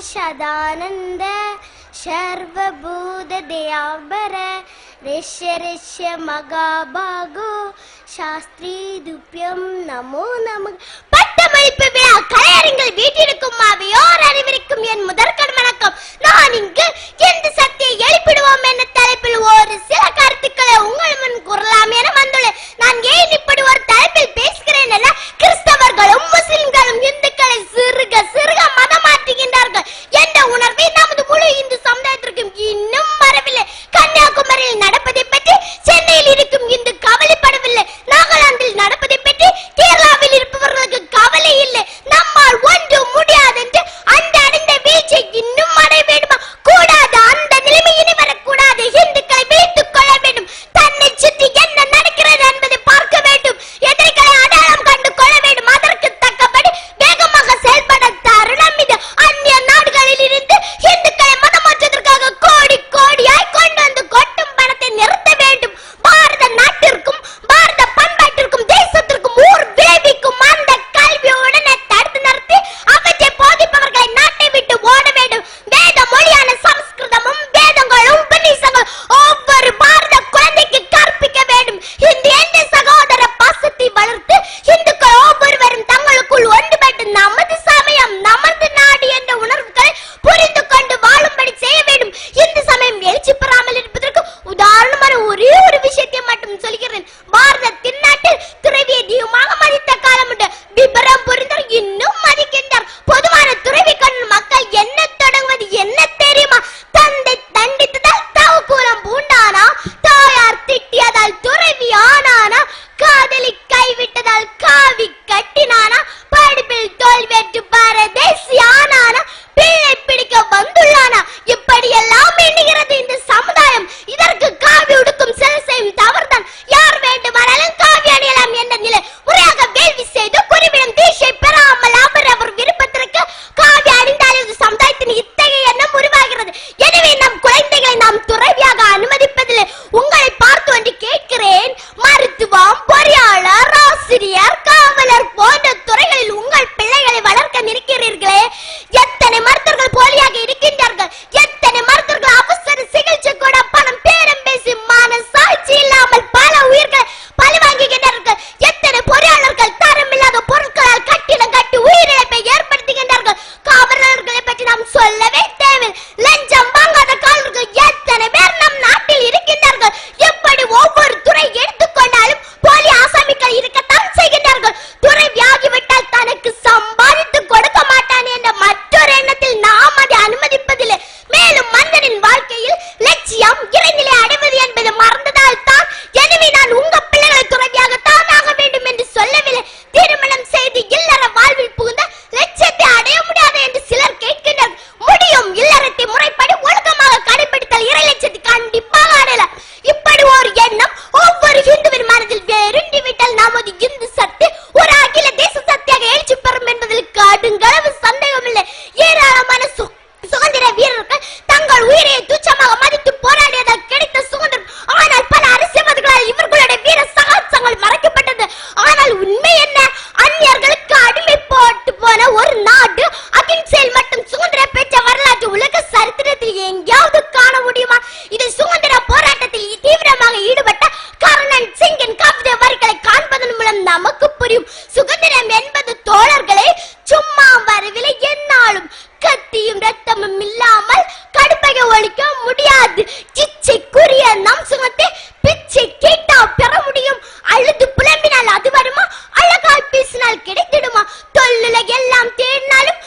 सदानन्द सर्वभूतदयाभर ऋष्य ऋष्य मगाभागो शास्त्रीदूप्यं नमो नमः எங்கேயாவது காண முடியுமா? இது சுதந்திர போராட்டத்தில் தீவிரமாக ஈடுபட்ட கருணன் சிங்கின் கவிதை வரிகளை காண்பதன் மூலம் நமக்கு புரியும். சுதந்திரம் என்பது தோழர்களே சும்மா வரவில்லை என்னாலும். கத்தியும் ரத்தமும் இல்லாமல் கடுப்பகை ஒழிக்க முடியாது. இச்சைக்குரிய நம் சுகத்தை பிச்சை கேட்டா பெற முடியும். அழுது புலம்பினால் அது வருமா? அழகாய் பேசினால் கிடைத்திடுமா? தொல்லுல எல்லாம் தேடினாலும்